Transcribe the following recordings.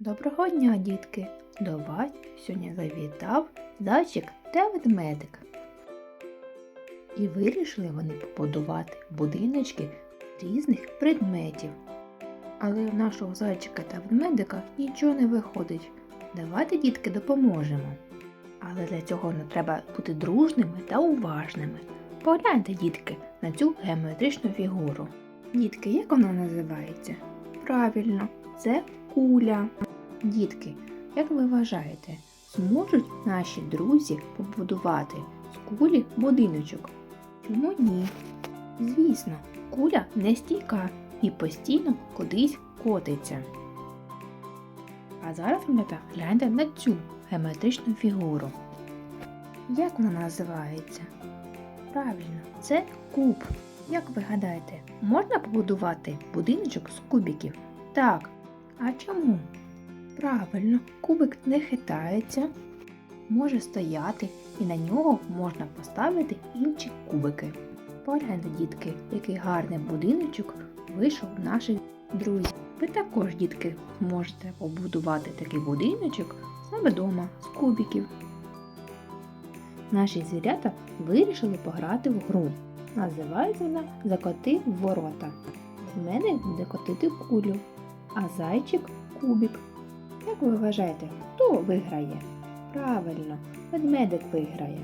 Доброго дня, дітки! До вас сьогодні завітав зайчик та ведмедик. І вирішили вони побудувати будиночки різних предметів. Але в нашого зайчика та ведмедика нічого не виходить. Давайте, дітки, допоможемо. Але для цього не треба бути дружними та уважними. Погляньте, дітки, на цю геометричну фігуру. Дітки, як вона називається? Правильно, це куля. Дітки, як ви вважаєте, зможуть наші друзі побудувати з кулі будиночок? Чому ні? Звісно, куля не стійка і постійно кудись котиться. А зараз, малята, гляньте на цю геометричну фігуру. Як вона називається? Правильно, це куб. Як ви гадаєте, можна побудувати будиночок з кубиків? Так. А чому? Правильно, кубик не хитається, може стояти і на нього можна поставити інші кубики. Погляньте, дітки, який гарний будиночок вийшов наших друзів. Ви також, дітки, можете побудувати такий будиночок себе вдома з кубиків. Наші звірята вирішили пограти в гру. Називається вона Закоти в ворота. В мене буде котити кулю, а зайчик кубик. Як ви вважаєте, хто виграє? Правильно, ведмедик виграє.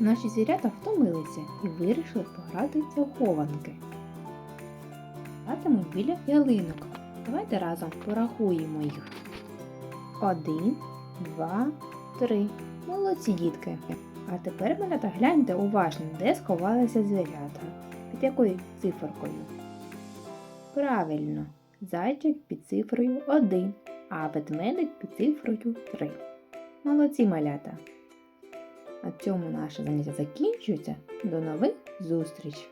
Наші звірята втомилися і вирішили погратися в хованки. Гратимуть біля ялинок. Давайте разом порахуємо їх. Один, два, три. Молодці дітки. А тепер малята гляньте уважно, де сховалися звірята. Під якою циферкою? Правильно, зайчик під цифрою 1, а ведмедик під цифрою 3. Молодці малята! На цьому наше заняття закінчується. До нових зустріч!